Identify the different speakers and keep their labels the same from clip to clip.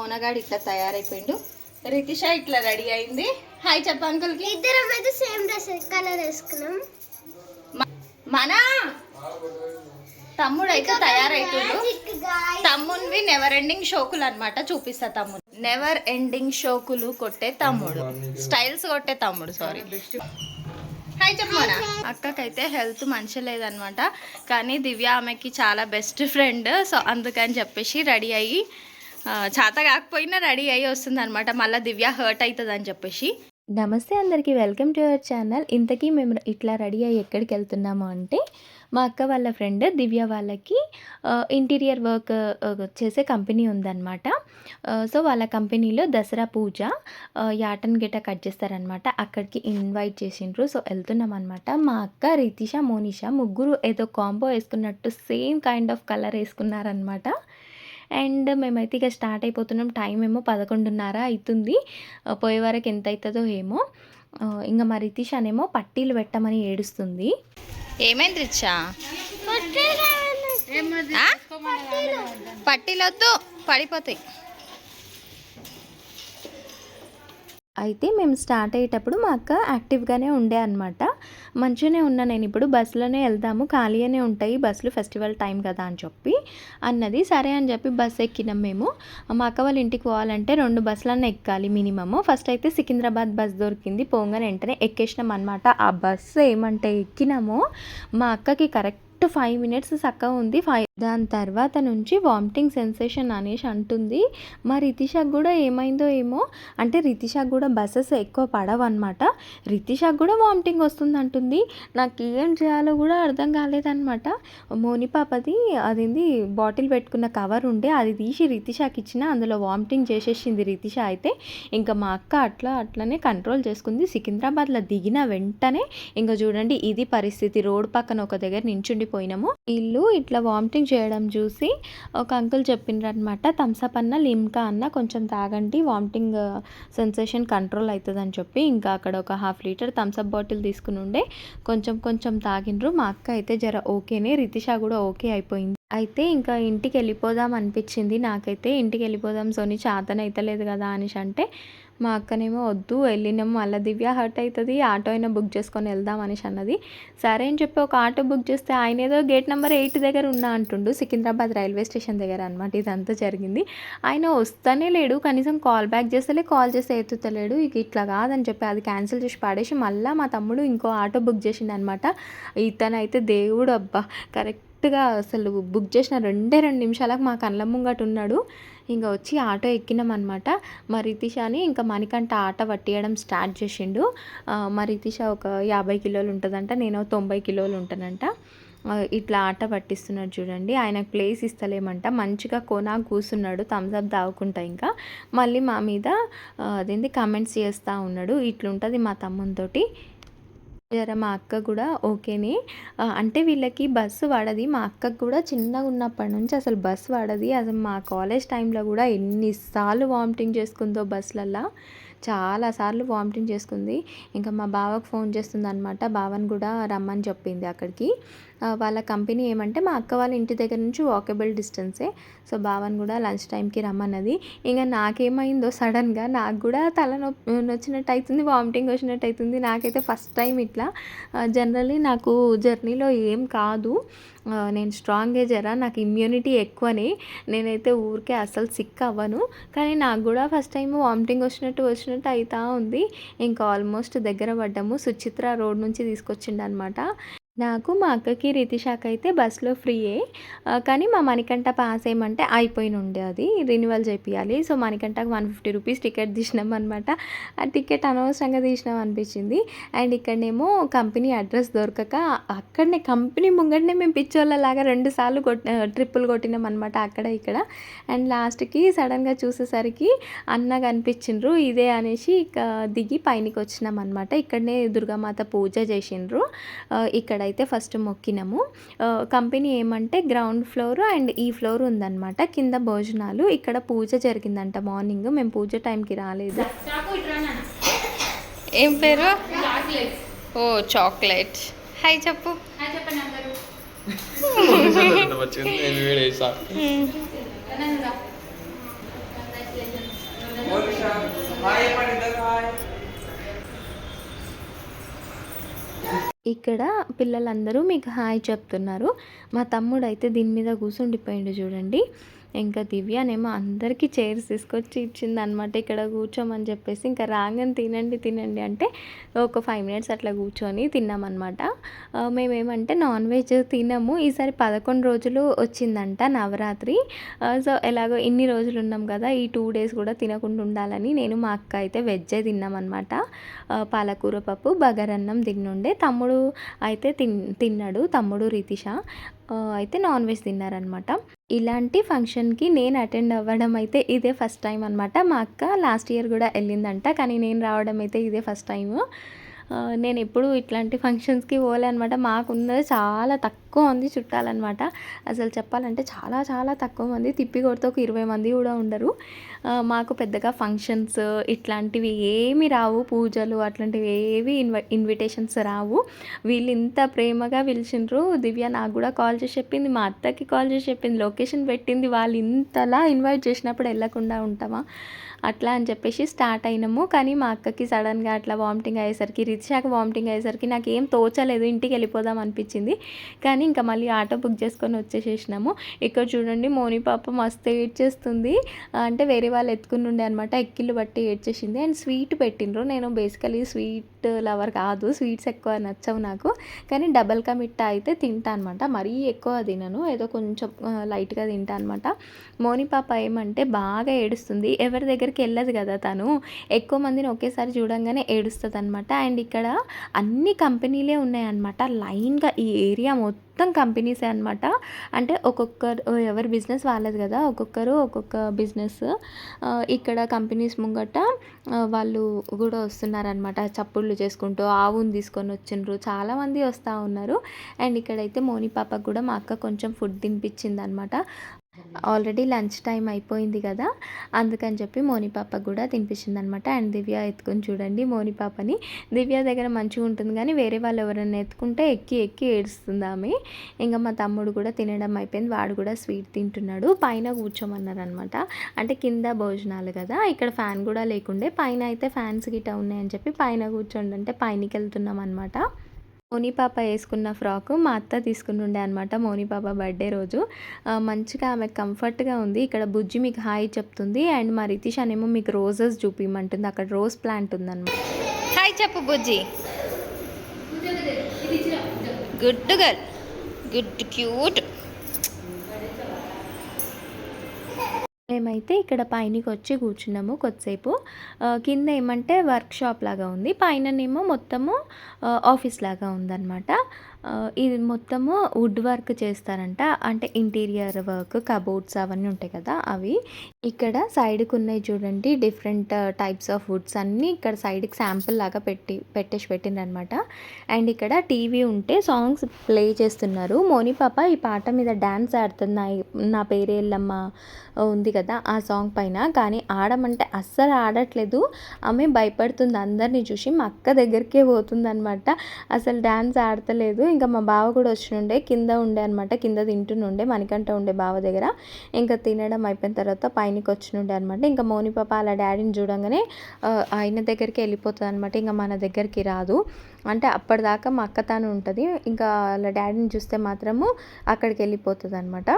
Speaker 1: మోనగాడు ఇట్లా తయారైపోయిండు. రితిష ఇట్లా రెడీ అయింది. హాయ్ చెప్ప అంకుల్కి.
Speaker 2: ఇద్దరం అయితే సేమ్ డ్రెస్ కలర్ వేసుకున్నాం.
Speaker 1: మన! తమ్ముడు అయితే తయారైతుండు. తమ్మునివి నెవర్ ఎండింగ్ షోకులు అన్నమాట చూపిస్తా తమ్ముడు నెవర్ ఎండింగ్ షోకులు కొట్టే తమ్ముడు. స్టైల్స్ కొట్టే తమ్ముడు సారీ హాయ్ చెప్పమనా అక్కకైతే హెల్త్ మంచి లేదనమాట కానీ దివ్య ఆమెకి చాలా బెస్ట్ ఫ్రెండ్ సో అందుకని చెప్పేసి రెడీ అయ్యి చేత కాకపోయినా రెడీ అయ్యి వస్తుంది అనమాట మళ్ళీ దివ్య హర్ట్ అవుతుంది అని చెప్పేసి.
Speaker 3: నమస్తే అందరికీ. Welcome to our channel. ఇంతకీ మేము ఇట్లా రెడీ అయ్యి ఎక్కడికి వెళ్తున్నాము అంటే మా అక్క వాళ్ళ ఫ్రెండ్ దివ్య వాళ్ళకి ఇంటీరియర్ వర్క్ చేసే కంపెనీ ఉందన్నమాట. సో వాళ్ళ కంపెనీలో దసరా పూజ యాటన్ గిట కట్ చేస్తారనమాట అక్కడికి ఇన్వైట్ చేసిండ్రు. సో వెళ్తున్నాం అనమాట మా అక్క రితిష మోనిష ముగ్గురు ఏదో కాంబో వేసుకున్నట్టు సేమ్ కైండ్ ఆఫ్ కలర్ వేసుకున్నారనమాట అండ్ మేమైతే ఇక స్టార్ట్ అయిపోతున్నాం. టైం ఏమో పదకొండున్నర అవుతుంది పోయే వరకు ఎంత అవుతుందో ఏమో. ఇంకా మా రితీషానేమో పట్టీలు పెట్టమని ఏడుస్తుంది.
Speaker 1: ఏమైంది రిచ్చా? పట్టీలొద్దు పడిపోతాయి.
Speaker 3: అయితే మేము స్టార్ట్ అయ్యేటప్పుడు మా అక్క యాక్టివ్గానే ఉండే అనమాట మంచిగానే ఉన్నా నేను. ఇప్పుడు బస్సులోనే వెళ్దాము. ఖాళీగానే ఉంటాయి. బస్సులు ఫెస్టివల్ టైం కదా అని చెప్పి అన్నది. సరే అని చెప్పి బస్ ఎక్కినాం మేము. మా అక్క వాళ్ళ ఇంటికి పోవాలంటే రెండు బస్సులన్నీ ఎక్కాలి మినిమము. ఫస్ట్ అయితే సికింద్రాబాద్ బస్ దొరికింది. పోగానే వెంటనే ఎక్కేసినాం అనమాట ఆ బస్సు ఏమంటే ఎక్కినామో మా అక్కకి కరెక్ట్ ఫైవ్ మినిట్స్ చక్కగా ఉంది. ఫైవ్ దాని తర్వాత నుంచి వామిటింగ్ సెన్సేషన్ అనేసి అంటుంది. మా రితిషాకు కూడా ఏమైందో ఏమో అంటే రితిషాకు కూడా బస్సెస్ ఎక్కువ పడవు అనమాట రితిషాకు కూడా వామిటింగ్ వస్తుంది అంటుంది. నాకు ఏం చేయాలో కూడా అర్థం కాలేదన్నమాట. మోని పాపది అదేంది బాటిల్ పెట్టుకున్న కవర్ ఉండే అది తీసి రితిషాకి ఇచ్చిన అందులో వామిటింగ్ చేసేసింది రితిష అయితే. ఇంకా మా అక్క అట్లా అట్లనే కంట్రోల్ చేసుకుంది. సికింద్రాబాద్లో దిగిన వెంటనే ఇంకా చూడండి ఇది పరిస్థితి రోడ్ పక్కన ఒక దగ్గర నించుండిపోయినాము. ఇల్లు ఇట్లా వామిటింగ్ చేయడం చూసి ఒక అంకుల్ చెప్పిండ్రనమాట థమ్సప్ అన్న లిమ్కా అన్న కొంచెం తాగండి వామిటింగ్ సెన్సేషన్ కంట్రోల్ అవుతుంది అని చెప్పి ఇంకా అక్కడ ఒక హాఫ్ లీటర్ థమ్సప్ బాటిల్ తీసుకుని ఉండే కొంచెం కొంచెం తాగిండ్రు. మా అక్క అయితే జర ఓకేనే రితిషా కూడా ఓకే అయిపోయింది. అయితే ఇంకా ఇంటికి వెళ్ళిపోదాం అనిపించింది. నాకైతే ఇంటికి వెళ్ళిపోదాం సోని చాతన అవుతలేదు కదా అనేసి అంటే మా అక్కనేమో వద్దు వెళ్ళినాము మళ్ళీ దివ్య హర్ట్ అవుతుంది ఆటో అయినా బుక్ చేసుకొని వెళ్దాం అనేసి అన్నది. సరే అని చెప్పి ఒక ఆటో బుక్ చేస్తే ఆయన ఏదో గేట్ నెంబర్ ఎయిట్ దగ్గర ఉన్నా అంటుండు సికింద్రాబాద్ రైల్వే స్టేషన్ దగ్గర అనమాట ఇదంతా జరిగింది. ఆయన వస్తానే లేడు కనీసం కాల్ బ్యాక్ చేస్తలే కాల్ చేస్తే ఎత్తుతలేడు. ఇక ఇట్లా కాదని చెప్పి అది క్యాన్సిల్ చేసి పడేసి మళ్ళీ మా తమ్ముడు ఇంకో ఆటో బుక్ చేసిండు అనమాట ఇతనైతే దేవుడు అబ్బా కరెక్ట్ కరెక్ట్గా అసలు బుక్ చేసిన రెండే రెండు నిమిషాలకు మా కళ్ళ ముంగట ఉన్నాడు. ఇంకా వచ్చి ఆటో ఎక్కినాం అనమాట మా అని ఇంకా మణికంఠ ఆట పట్టేయడం స్టార్ట్ చేసిండు. మరి మా ఒక యాభై కిలోలు ఉంటుందంట నేను తొంభై కిలోలు ఉంటానంట. ఇట్లా ఆట పట్టిస్తున్నాడు చూడండి. ఆయన ప్లేస్ ఇస్తలేమంట. మంచిగా కొనా కూర్చున్నాడు థమ్స్అప్ తాగుకుంటా ఇంకా. మళ్ళీ మా మీద అదేంది అదేంటి కమెంట్స్ చేస్తూ ఉన్నాడు. ఇట్లుంటుంది మా తమ్మునితోటి. జర మా అక్క కూడా ఓకేనే. అంటే వీళ్ళకి బస్సు పడది మా అక్కకు కూడా చిన్నగా ఉన్నప్పటి నుంచి అసలు బస్సు పడది అసలు మా కాలేజ్ టైంలో కూడా ఎన్నిసార్లు వామిటింగ్ చేసుకుందో బస్సులల్లో. చాలాసార్లు వామిటింగ్ చేసుకుంది. ఇంకా మా బావకు ఫోన్ చేస్తుంది అనమాట బావని కూడా రమ్మని చెప్పింది అక్కడికి. వాళ్ళ కంపెనీ ఏమంటే మా అక్క వాళ్ళ ఇంటి దగ్గర నుంచి వాకబుల్ డిస్టెన్సే. సో బావని కూడా లంచ్ టైంకి రమ్మన్నది. ఇంకా నాకేమైందో సడన్గా నాకు కూడా తలనొప్పి నొచ్చినట్టు అవుతుంది వామిటింగ్ వచ్చినట్టు అవుతుంది నాకైతే ఫస్ట్ టైం ఇట్లా. జనరల్లీ నాకు జర్నీలో ఏం కాదు. నేను స్ట్రాంగే జరా నాకు ఇమ్యూనిటీ ఎక్కువని. నేనైతే ఊరికే అసలు సిక్ అవ్వను. కానీ నాకు కూడా ఫస్ట్ టైం వామిటింగ్ వచ్చినట్టు వచ్చినట్టు అవుతా ఉంది. ఇంకా ఆల్మోస్ట్ దగ్గర పడ్డాము. సుచిత్ర రోడ్ నుంచి తీసుకొచ్చిండు అనమాట నాకు మా అక్కకి రితిషాకి అయితే బస్సులో ఫ్రీయే. కానీ మా మణికంఠ పాస్ ఏమంటే అయిపోయిన ఉండే అది. రెన్యువల్ చేపియాలి. సో మణికంఠకి వన్ ఫిఫ్టీ రూపీస్ టికెట్ తీసినాం అనమాట ఆ టికెట్ అనవసరంగా తీసినాం అనిపించింది. అండ్ ఇక్కడనేమో కంపెనీ అడ్రస్ దొరకక అక్కడనే కంపెనీ ముంగడనే మేము పిచ్చోళ్ళలాగా రెండు సార్లు కొట్ ట్రిప్పులు కొట్టినాం అనమాట అక్కడ ఇక్కడ. అండ్ లాస్ట్కి సడన్గా చూసేసరికి అన్న కనిపించిండ్రు. ఇదే అనేసి ఇక దిగి పైనకి వచ్చినాం అనమాట ఇక్కడనే దుర్గామాత పూజ చేసిండ్రు. ఇక్కడ అయితే ఫస్ట్ మొక్కినాము. కంపెనీ ఏమంటే గ్రౌండ్ ఫ్లోర్ అండ్ ఈ ఫ్లోర్ ఉందన్నమాట. కింద భోజనాలు. ఇక్కడ పూజ జరిగిందంట మార్నింగ్. మేము పూజ టైంకి రాలేదు.
Speaker 1: ఏం పేరు? ఓ చాక్లెట్. హాయ్ చెప్పు.
Speaker 4: హాయ్.
Speaker 3: ఇక్కడ పిల్లలందరూ మీకు హాయ్ చెప్తున్నారు. మా తమ్ముడు అయితే దీని మీద కూర్చుండిపోయిండు చూడండి. ఇంకా దివ్యనేమో అందరికీ చైర్స్ తీసుకొచ్చి ఇచ్చింది అనమాట ఇక్కడ కూర్చోమని చెప్పేసి ఇంకా రాగానే తినండి తినండి అంటే ఒక ఫైవ్ మినిట్స్ అట్లా కూర్చొని తిన్నామన్నమాట. మేమేమంటే నాన్ వెజ్ తినము ఈసారి పదకొండు రోజులు వచ్చిందంట నవరాత్రి. సో ఎలాగో ఇన్ని రోజులు ఉన్నాం కదా ఈ టూ డేస్ కూడా తినకుండా ఉండాలని నేను మా అక్క అయితే వెజ్జే తిన్నామన్నమాట. పాలకూర పప్పు బగరన్నం తిన్నుండే. తమ్ముడు అయితే తిన్ తిన్నాడు తమ్ముడు రితిష. అయితే నాన్ వెజ్ తిన్నారనమాట ఇలాంటి ఫంక్షన్కి నేను అటెండ్ అవ్వడం అయితే ఇదే ఫస్ట్ టైం అనమాట మా అక్క లాస్ట్ ఇయర్ కూడా వెళ్ళిందంట కానీ నేను రావడం అయితే ఇదే ఫస్ట్ టైము. నేను ఎప్పుడు ఇట్లాంటి ఫంక్షన్స్కి పోలే అనమాట మాకున్నది చాలా తక్కువ మంది చుట్టాలన్నమాట అసలు చెప్పాలంటే చాలా చాలా తక్కువ మంది. తిప్పి కొడితే ఒక ఇరవై మంది కూడా ఉండరు. మాకు పెద్దగా ఫంక్షన్స్ ఇట్లాంటివి ఏమి రావు. పూజలు అట్లాంటివి ఏవి ఇన్వ ఇన్విటేషన్స్ రావు. వీళ్ళు ఇంత ప్రేమగా పిలిచిండ్రు. దివ్య నాకు కూడా కాల్ చేసి చెప్పింది. మా అత్తకి కాల్ చేసి చెప్పింది. లొకేషన్ పెట్టింది. వాళ్ళు ఇంతలా ఇన్వైట్ చేసినప్పుడు వెళ్ళకుండా ఉంటామా? అట్లా అని చెప్పేసి స్టార్ట్ అయినాము. కానీ మా అక్కకి సడన్గా అట్లా వామిటింగ్ అయ్యేసరికి రిక్షాకి వామిటింగ్ అయ్యేసరికి నాకు ఏం తోచలేదు. ఇంటికి వెళ్ళిపోదాం అనిపించింది. కానీ ఇంకా మళ్ళీ ఆటో బుక్ చేసుకొని వచ్చేసేసినాము. ఇక్కడ చూడండి మోని పాప మస్తు ఏడ్చేస్తుంది. అంటే వేరే వాళ్ళు ఎత్తుకుని ఉండే అనమాట ఎక్కిళ్ళు బట్టి ఏడ్చేసింది. అండ్ స్వీట్ పెట్టిండ్రు. నేను బేసికలీ స్వీట్ లవర్ కాదు. స్వీట్స్ ఎక్కువ నచ్చవు నాకు. కానీ డబల్ కా మిట్టా అయితే తింటా అనమాట మరీ ఎక్కువ తినను. ఏదో కొంచెం లైట్గా తింటా అనమాట మోని పాప ఏమంటే బాగా ఏడుస్తుంది. ఎవరి దగ్గర దగ్గరికి వెళ్ళదు కదా తను. ఎక్కువ మందిని ఒకేసారి చూడంగానే ఏడుస్తుంది అనమాట అండ్ ఇక్కడ అన్ని కంపెనీలే ఉన్నాయన్నమాట. లైన్గా ఈ ఏరియా మొత్తం కంపెనీసే అనమాట అంటే ఒక్కొక్కరు ఎవరి బిజినెస్ వాళ్ళది కదా ఒక్కొక్కరు ఒక్కొక్క బిజినెస్. ఇక్కడ కంపెనీస్ ముంగట వాళ్ళు కూడా వస్తున్నారనమాట చప్పుళ్ళు చేసుకుంటూ ఆవుని తీసుకొని వచ్చిండ్రు. చాలామంది వస్తూ ఉన్నారు. అండ్ ఇక్కడైతే మోని పాపకు కూడా మా అక్క కొంచెం ఫుడ్ తినిపించింది అనమాట ఆల్రెడీ లంచ్ టైం అయిపోయింది కదా అందుకని చెప్పి మోని కూడా తినిపించింది అనమాట అండ్ దివ్య ఎత్తుకొని చూడండి మోని పాపని. దివ్య దగ్గర మంచిగా ఉంటుంది కానీ వేరే వాళ్ళు ఎవరైనా ఎత్తుకుంటే ఎక్కి ఎక్కి ఏడుస్తుంది ఆమె. ఇంకా మా తమ్ముడు కూడా తినడం అయిపోయింది వాడు కూడా స్వీట్ తింటున్నాడు. పైన కూర్చోమన్నారు అనమాట అంటే కింద భోజనాలు కదా ఇక్కడ ఫ్యాన్ కూడా లేకుండే. పైన అయితే ఫ్యాన్స్ గిట్ట ఉన్నాయని చెప్పి పైన కూర్చోండి అంటే పైనకి వెళ్తున్నాం అనమాట మోని పాప వేసుకున్న ఫ్రాక్ మా అత్త తీసుకుని ఉండే అనమాట మోని పాప బర్త్డే రోజు. మంచిగా ఆమె కంఫర్ట్గా ఉంది. ఇక్కడ బుజ్జి మీకు హాయ్ చెప్తుంది. అండ్ మా రితిష్ అనేమో మీకు రోజెస్ చూపించమంటుంది అక్కడ రోజ్ ప్లాంట్ ఉందన్నమాట.
Speaker 1: హాయ్ చెప్పు బుజ్జి. Good girl. Good cute.
Speaker 3: మేమైతే ఇక్కడ పైనకి వచ్చి కూర్చున్నాము కొద్దిసేపు. కింద ఏమంటే వర్క్ షాప్ లాగా ఉంది. పైననేమో మొత్తము ఆఫీస్ లాగా ఉందన్నమాట. ఇది మొత్తము వుడ్ వర్క్ చేస్తారంట. అంటే ఇంటీరియర్ వర్క్ కబోర్డ్స్ అవన్నీ ఉంటాయి కదా అవి. ఇక్కడ సైడ్కి ఉన్నాయి చూడండి డిఫరెంట్ టైప్స్ ఆఫ్ వుడ్స్ అన్నీ ఇక్కడ సైడ్కి శాంపుల్ లాగా పెట్టి పెట్టేసి పెట్టిందనమాట అండ్ ఇక్కడ టీవీ ఉంటే సాంగ్స్ ప్లే చేస్తున్నారు. మోని పాప ఈ పాట మీద డ్యాన్స్ ఆడుతుంది నా నా పేరేళ్ళమ్మ ఎల్లమ్మ uh, ఉంది కదా ఆ సాంగ్ పైన. కానీ ఆడమంటే అస్సలు ఆడట్లేదు. ఆమె భయపడుతుంది అందరినీ చూసి మా అక్క దగ్గరికే పోతుందనమాట అసలు డ్యాన్స్ ఆడతలేదు. ఇంకా మా బావ కూడా వచ్చినుండే కింద ఉండే అనమాట కింద తింటుండే మనకంట ఉండే బావ దగ్గర. ఇంకా తినడం అయిపోయిన తర్వాత పైన వచ్చి వచ్చినుండే అనమాట ఇంకా మోని పాప అలా డాడీని చూడంగానే ఆయన దగ్గరికి వెళ్ళిపోతుంది అనమాట ఇంకా మన దగ్గరికి రాదు. అంటే అప్పటిదాకా మా అక్క తాను ఉంటుంది. ఇంకా వాళ్ళ డాడీని చూస్తే మాత్రము అక్కడికి వెళ్ళిపోతుంది అనమాట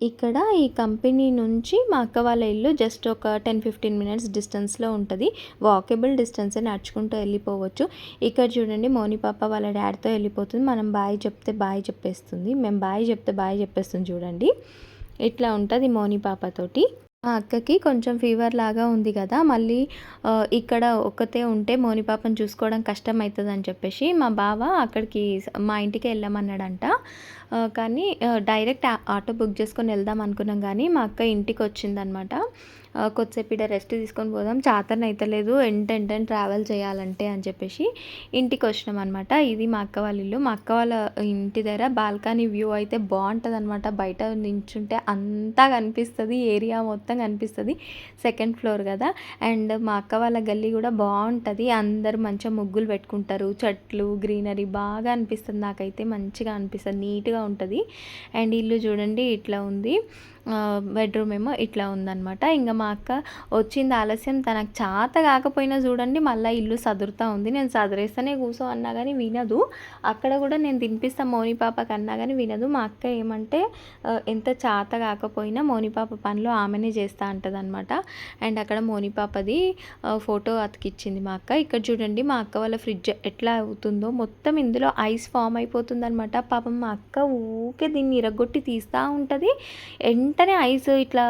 Speaker 3: ఇక్కడ ఈ కంపెనీ నుంచి మా అక్క వాళ్ళ ఇల్లు జస్ట్ ఒక టెన్ ఫిఫ్టీన్ మినిట్స్ డిస్టెన్స్లో ఉంటుంది. వాకబుల్ డిస్టెన్సే నడుచుకుంటూ వెళ్ళిపోవచ్చు. ఇక్కడ చూడండి మోని పాప వాళ్ళ డాడీతో వెళ్ళిపోతుంది. మనం బాయ్ చెప్తే బాయ్ చెప్పేస్తుంది. మేము బాయ్ చెప్తే బాయ్ చెప్పేస్తుంది చూడండి. ఇట్లా ఉంటుంది మోని పాపతోటి మా అక్కకి కొంచెం ఫీవర్ లాగా ఉంది కదా మళ్ళీ ఇక్కడ ఒక్కతే ఉంటే మోనిపాపను చూసుకోవడం కష్టం అవుతుంది అని చెప్పేసి మా బావ అక్కడికి మా ఇంటికి వెళ్ళామన్నాడంట. కానీ డైరెక్ట్ ఆటో బుక్ చేసుకొని వెళ్దాం అనుకున్నాం కానీ మా అక్క ఇంటికి వచ్చిందనమాట కొద్దిసేపు ఇక్కడ రెస్ట్ తీసుకొని పోదాం. చాతన అవుతలేదు ఎంట ఎంటని ట్రావెల్ చేయాలంటే అని చెప్పేసి ఇంటికి వచ్చినాం అనమాట ఇది మా అక్క వాళ్ళ ఇల్లు. మా అక్క వాళ్ళ ఇంటి దగ్గర బాల్కనీ వ్యూ అయితే బాగుంటుంది అనమాట బయట నించుంటే అంతా కనిపిస్తుంది. ఏరియా మొత్తం కనిపిస్తుంది. సెకండ్ ఫ్లోర్ కదా. అండ్ మా అక్క వాళ్ళ గల్లీ కూడా బాగుంటుంది. అందరు మంచిగా ముగ్గులు పెట్టుకుంటారు. చెట్లు గ్రీనరీ బాగా అనిపిస్తుంది. నాకైతే మంచిగా అనిపిస్తుంది. నీట్గా ఉంటుంది. అండ్ ఇల్లు చూడండి ఇట్లా ఉంది. బెడ్రూమ్ ఏమో ఇట్లా ఉందన్నమాట. ఇంకా మా అక్క వచ్చింది ఆలస్యం. తనకు చాత కాకపోయినా చూడండి మళ్ళీ ఇల్లు సదురుతూ ఉంది. నేను సదిరేస్తేనే కూర్చో అన్నా కానీ వినదు. అక్కడ కూడా నేను తినిపిస్తా మోని పాపకి అన్నా కానీ వినదు. మా అక్క ఏమంటే ఎంత చాత కాకపోయినా మోని పాప పనులు ఆమెనే చేస్తూ ఉంటుంది అనమాట అండ్ అక్కడ మోని పాపది ఫోటో అతికిచ్చింది మా అక్క. ఇక్కడ చూడండి మా అక్క వాళ్ళ ఫ్రిడ్జ్ ఎట్లా అవుతుందో. మొత్తం ఇందులో ఐస్ ఫామ్ అయిపోతుంది అనమాట పాపం మా అక్క ఊకే దీన్ని ఇరగొట్టి తీస్తూ ఉంటుంది. వెంటనే ఐస్ ఇట్లా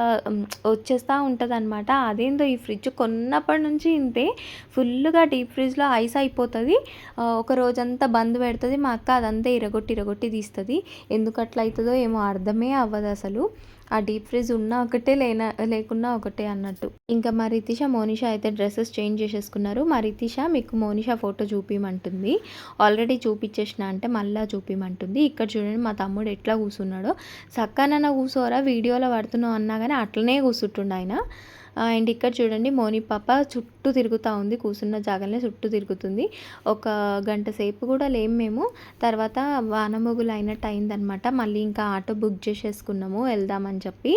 Speaker 3: వచ్చేస్తూ ఉంటుంది అనమాట అదేందో ఈ ఫ్రిడ్జ్ కొన్నప్పటి నుంచి ఇంతే. ఫుల్గా డీప్ ఫ్రిడ్జ్లో ఐస్ అయిపోతుంది. ఒక రోజంతా బంద్ పెడుతుంది. మా అక్క అదంతా ఇరగొట్టి ఇరగొట్టి తీస్తుంది. ఎందుకు అట్లా అవుతుందో ఏమో అర్థమే అవ్వదు అసలు ఆ డీప్ ఫ్రిడ్జ్ ఉన్నా ఒకటే లేనా లేకున్నా ఒకటే అన్నట్టు. ఇంకా మా రితిష మోనిషా అయితే డ్రెస్సెస్ చేంజ్ చేసేసుకున్నారు. మా రితిష మీకు మోనిషా ఫోటో చూపిమంటుంది. ఆల్రెడీ చూపించేసిన అంటే మళ్ళీ చూపిమంటుంది. ఇక్కడ చూడండి మా తమ్ముడు ఎట్లా కూర్చున్నాడో సక్కనన్న కూర్చోరా వీడియోలో పడుతున్నావు అన్నా కానీ అట్లనే కూర్చుంటుండు ఆయన. అండ్ ఇక్కడ చూడండి మోని పాప చుట్టూ తిరుగుతూ ఉంది కూర్చున్న జాగాలనే చుట్టూ తిరుగుతుంది. ఒక గంట సేపు కూడా లేము మేము. తర్వాత వానమొగులు అయినట్టు అయిందనమాట మళ్ళీ ఇంకా ఆటో బుక్ చేసేసుకున్నాము వెళ్దామని చెప్పి.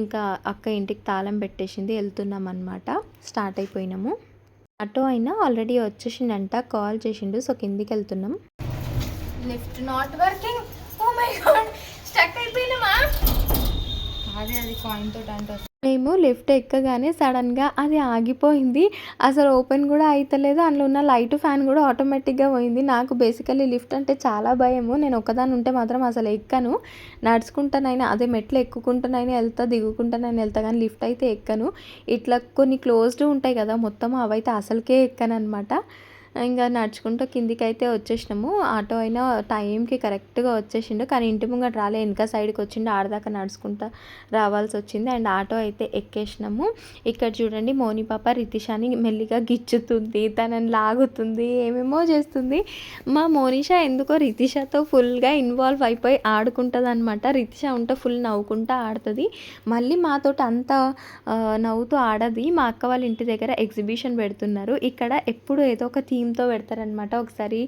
Speaker 3: ఇంకా అక్క ఇంటికి తాళం పెట్టేసింది వెళ్తున్నాం అనమాట స్టార్ట్ అయిపోయినాము. ఆటో అయినా ఆల్రెడీ వచ్చేసిండంట కాల్ చేసిండు సో కిందికి వెళ్తున్నాం.
Speaker 1: Lift not working oh my god stuck అయిపోయినామా? అదే అది కాయిన్ తోటి అంటే
Speaker 3: మేము లిఫ్ట్ ఎక్కగానే సడన్గా అది ఆగిపోయింది. అసలు ఓపెన్ కూడా అవుతలేదు అందులో ఉన్న లైట్ ఫ్యాన్ కూడా ఆటోమేటిక్గా పోయింది. నాకు బేసికలీ లిఫ్ట్ అంటే చాలా భయము. నేను ఒకదాని ఉంటే మాత్రం అసలు ఎక్కను. నడుచుకుంటానైనా అదే మెట్లు ఎక్కుకుంటానైనా వెళ్తా దిగుకుంటానైనా వెళ్తా కానీ లిఫ్ట్ అయితే ఎక్కను. ఇట్లా కొన్ని క్లోజ్డ్ ఉంటాయి కదా మొత్తం అవైతే అసలుకే ఎక్కను అనమాట ఇంకా నడుచుకుంటూ కిందికి అయితే వచ్చేసినాము. ఆటో అయినా టైంకి కరెక్ట్గా వచ్చేసిండు. కానీ ఇంటి ముంగట రాలే. వెనక సైడ్కి వచ్చిండు. ఆడదాకా నడుచుకుంటా రావాల్సి వచ్చింది. అండ్ ఆటో అయితే ఎక్కేసినాము. ఇక్కడ చూడండి మోని పాప రితిషాని మెల్లిగా గిచ్చుతుంది. తనని లాగుతుంది. ఏమేమో చేస్తుంది. మా మోనిషా ఎందుకో రితిషాతో ఫుల్గా ఇన్వాల్వ్ అయిపోయి ఆడుకుంటుంది అనమాట రితిష ఉంటే ఫుల్ నవ్వుకుంటా ఆడుతుంది. మళ్ళీ మాతోటి అంత నవ్వుతూ ఆడది. మా అక్క వాళ్ళ ఇంటి దగ్గర ఎగ్జిబిషన్ పెడుతున్నారు. ఇక్కడ ఎప్పుడు ఏదో ఒక థీమ్తో పెడతారనమాట. ఒకసారి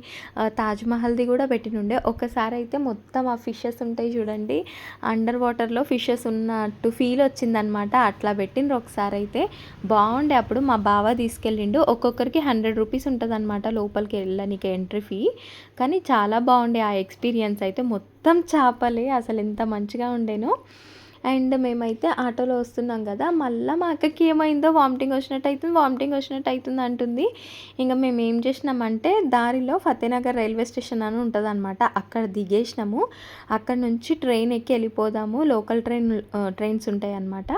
Speaker 3: తాజ్మహల్ది కూడా పెట్టినుండే. ఒకసారి అయితే మొత్తం ఆ ఫిషెస్ ఉంటాయి చూడండి. అండర్ వాటర్లో ఫిషెస్ ఉన్నట్టు ఫీల్ వచ్చిందనమాట. అట్లా పెట్టిండ్రు ఒకసారి అయితే. బాగుండే అప్పుడు. మా బావ తీసుకెళ్ళిండు. ఒక్కొక్కరికి హండ్రెడ్ రూపీస్ ఉంటుంది అనమాట లోపలికి వెళ్ళడానికి ఎంట్రీ ఫీ. కానీ చాలా బాగుండే ఆ ఎక్స్పీరియన్స్ అయితే. మొత్తం చేపలే. అసలు ఎంత మంచిగా ఉండేనో. అండ్ మేమైతే ఆటోలో వస్తున్నాం కదా మళ్ళీ మా అక్కకి ఏమైందో వామిటింగ్ వచ్చినట్టు అవుతుంది వామిటింగ్ వచ్చినట్టు అవుతుంది అంటుంది. ఇంకా మేము ఏం చేసినామంటే దారిలో ఫతేనగర్ రైల్వే స్టేషన్ అని ఉంటుంది అనమాట అక్కడ దిగేసినాము. అక్కడ నుంచి ట్రైన్ ఎక్కి వెళ్ళిపోదాము. లోకల్ ట్రైన్ ట్రైన్స్ ఉంటాయి అనమాట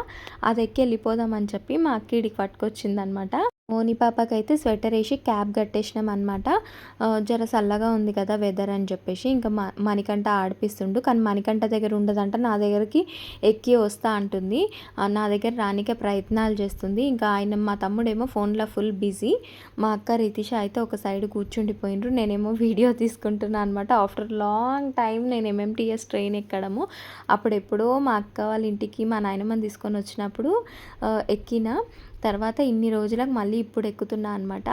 Speaker 3: అది ఎక్కి వెళ్ళిపోదామని చెప్పి మా అక్క ఇడికి పట్టుకొచ్చింది అనమాట మోని పాపకైతే స్వెటర్ వేసి క్యాప్ కట్టేసినాం అనమాట జర చల్లగా ఉంది కదా వెదర్ అని చెప్పేసి ఇంకా మ మణికంట ఆడిపిస్తుండు. కానీ మణికంట దగ్గర ఉండదంట నా దగ్గరికి ఎక్కి వస్తా అంటుంది. నా దగ్గర రానికే ప్రయత్నాలు చేస్తుంది. ఇంకా ఆయన మా తమ్ముడేమో ఫోన్లో ఫుల్ బిజీ మా అక్క రితిష అయితే ఒక సైడ్ కూర్చుండిపోయినరు నేనేమో వీడియో తీసుకుంటున్నాను అనమాట ఆఫ్టర్ లాంగ్ టైం నేను ఎంఎంటీఎస్ ట్రైన్ ఎక్కడము అప్పుడు ఎప్పుడో మా అక్క వాళ్ళ ఇంటికి మా నాయనమ్మని తీసుకొని వచ్చినప్పుడు ఎక్కిన. తర్వాత ఇన్ని రోజులకు మళ్ళీ ఇప్పుడు ఎక్కుతున్నా అనమాట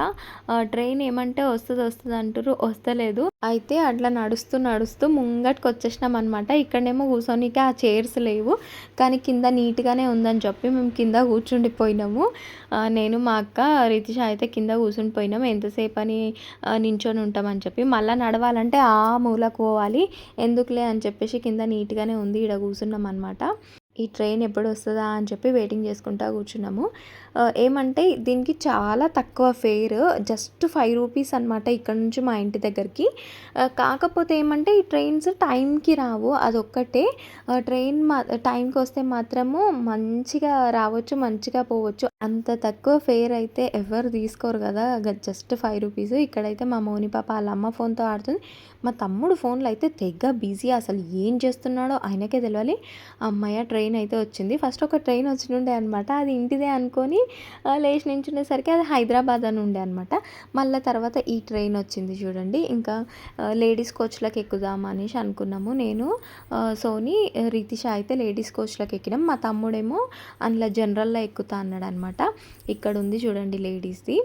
Speaker 3: ట్రైన్ ఏమంటే వస్తుంది వస్తుంది అంటారు వస్తలేదు. అయితే అట్లా నడుస్తూ నడుస్తూ ముంగట్కి వచ్చేసినాం అనమాట ఇక్కడనేమో కూర్చోనికి ఆ చైర్స్ లేవు. కానీ కింద నీట్గానే ఉందని చెప్పి మేము కింద కూర్చుండిపోయినాము. నేను మా అక్క రితిష అయితే కింద కూర్చుండిపోయినాము ఎంతసేపు అని నించొని ఉంటామని చెప్పి. మళ్ళీ నడవాలంటే ఆ మూలకు పోవాలి. ఎందుకులే అని చెప్పేసి కింద నీట్గానే ఉంది. ఇక్కడ కూర్చున్నాం అనమాట ఈ ట్రైన్ ఎప్పుడు వస్తుందా అని చెప్పి వెయిటింగ్ చేసుకుంటా కూర్చున్నాము. ఏమంటే దీనికి చాలా తక్కువ ఫేర్. జస్ట్ ఫైవ్ రూపీస్ అనమాట ఇక్కడ నుంచి మా ఇంటి దగ్గరికి. కాకపోతే ఏమంటే ఈ ట్రైన్స్ టైంకి రావు. అదొక్కటే. ట్రైన్ మా టైంకి వస్తే మాత్రము మంచిగా రావచ్చు మంచిగా పోవచ్చు. అంత తక్కువ ఫేర్ అయితే ఎవరు తీసుకోరు కదా. Just five rupees. ఇక్కడైతే మా మౌని పాప వాళ్ళ అమ్మ ఫోన్తో ఆడుతుంది. మా తమ్ముడు ఫోన్లో అయితే తెగ బిజీ. అసలు ఏం చేస్తున్నాడో ఆయనకే తెలియాలి అమ్మాయ ట్రైన్ అయితే వచ్చింది. ఫస్ట్ ఒక ట్రైన్ వచ్చినుండే అనమాట అది ఇంటిదే అనుకొని లేచి నించుండేసరికి అది హైదరాబాద్ అని ఉండే అనమాట మళ్ళీ తర్వాత ఈ ట్రైన్ వచ్చింది చూడండి. ఇంకా లేడీస్ కోచ్లకు ఎక్కుదాం అనేసి అనుకున్నాము నేను. సోని రితిష అయితే లేడీస్ కోచ్లకు ఎక్కినాం. మా తమ్ముడేమో అందులో జనరల్లో ఎక్కుతా అన్నాడు అనమాట ఇక్కడ ఉంది చూడండి లేడీస్ది.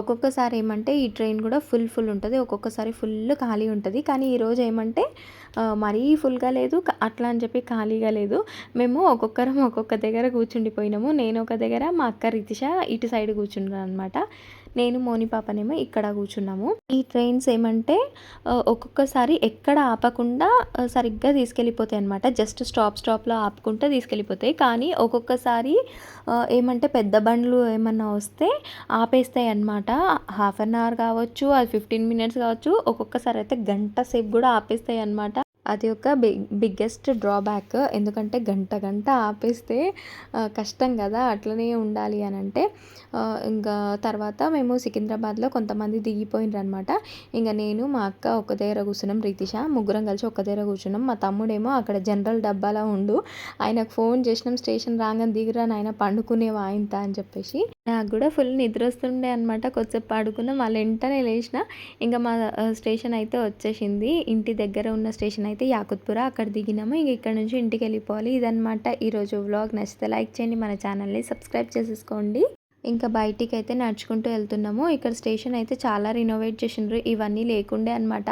Speaker 3: ఒక్కొక్కసారి ఏమంటే ఈ ట్రైన్ కూడా ఫుల్ ఫుల్ ఉంటుంది. ఒక్కొక్కసారి ఫుల్ ఖాళీ ఉంటుంది. కానీ ఈరోజు ఏమంటే మరీ ఫుల్గా లేదు. అట్లా అని చెప్పి ఖాళీగా లేదు. మేము ఒక్కొక్కరం ఒక్కొక్క దగ్గర కూర్చుండిపోయినాము. నేను ఒక దగ్గర మా అక్క రితిష ఇటు సైడ్ కూర్చున్నాను అనమాట నేను మోని పాపనేమో ఇక్కడ కూర్చున్నాము. ఈ ట్రైన్స్ ఏమంటే ఒక్కొక్కసారి ఎక్కడ ఆపకుండా సరిగ్గా తీసుకెళ్ళిపోతాయి అనమాట జస్ట్ స్టాప్ స్టాప్లో ఆపుకుంటే తీసుకెళ్ళిపోతాయి. కానీ ఒక్కొక్కసారి ఏమంటే పెద్ద బండ్లు ఏమన్నా వస్తే ఆపేస్తాయి అనమాట హాఫ్ అన్ అవర్ కావచ్చు అది ఫిఫ్టీన్ మినిట్స్ కావచ్చు ఒక్కొక్కసారి అయితే గంట సేపు కూడా ఆపేస్తాయి అనమాట అది ఒక బిగ్ బిగ్గెస్ట్ డ్రాబ్యాక్ ఎందుకంటే గంట గంట ఆపేస్తే కష్టం కదా అట్లనే ఉండాలి అని అంటే ఇంకా తర్వాత మేము సికింద్రాబాద్లో కొంతమంది దిగిపోయినారు అనమాట ఇంకా నేను మా అక్క ఒక దగ్గర కూర్చున్నాం రీతిష ముగ్గురం కలిసి ఒక దగ్గర కూర్చున్నాం. మా తమ్ముడేమో అక్కడ జనరల్ డబ్బాలో ఉండు ఆయనకు ఫోన్ చేసినాం స్టేషన్ రాగానే దిగిరా నాయన పండుకునేవా వాయింత అని చెప్పేసి. నాకు కూడా ఫుల్ నిద్ర వస్తుండే అనమాట కొద్దిసేపు పడుకున్న వాళ్ళ వెంటనే లేచిన ఇంకా మా స్టేషన్ అయితే వచ్చేసింది. ఇంటి దగ్గర ఉన్న స్టేషన్ అయితే యాకుత్పుర. అక్కడ దిగినాము. ఇంక ఇక్కడ నుంచి ఇంటికి వెళ్ళిపోవాలి. ఇదనమాట ఈరోజు వ్లాగ్. నచ్చితే లైక్ చేయండి. మన ఛానల్ని సబ్స్క్రైబ్ చేసేసుకోండి. ఇంకా బయటికి అయితే నడుచుకుంటూ వెళ్తున్నాము. ఇక్కడ స్టేషన్ అయితే చాలా రినోవేట్ చేసిండ్రు. ఇవన్నీ లేకుండే అనమాట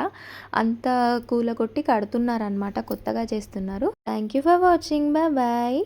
Speaker 3: అంత కూల కొట్టి కడుతున్నారు అనమాట కొత్తగా చేస్తున్నారు. Thank you for watching. Bye bye.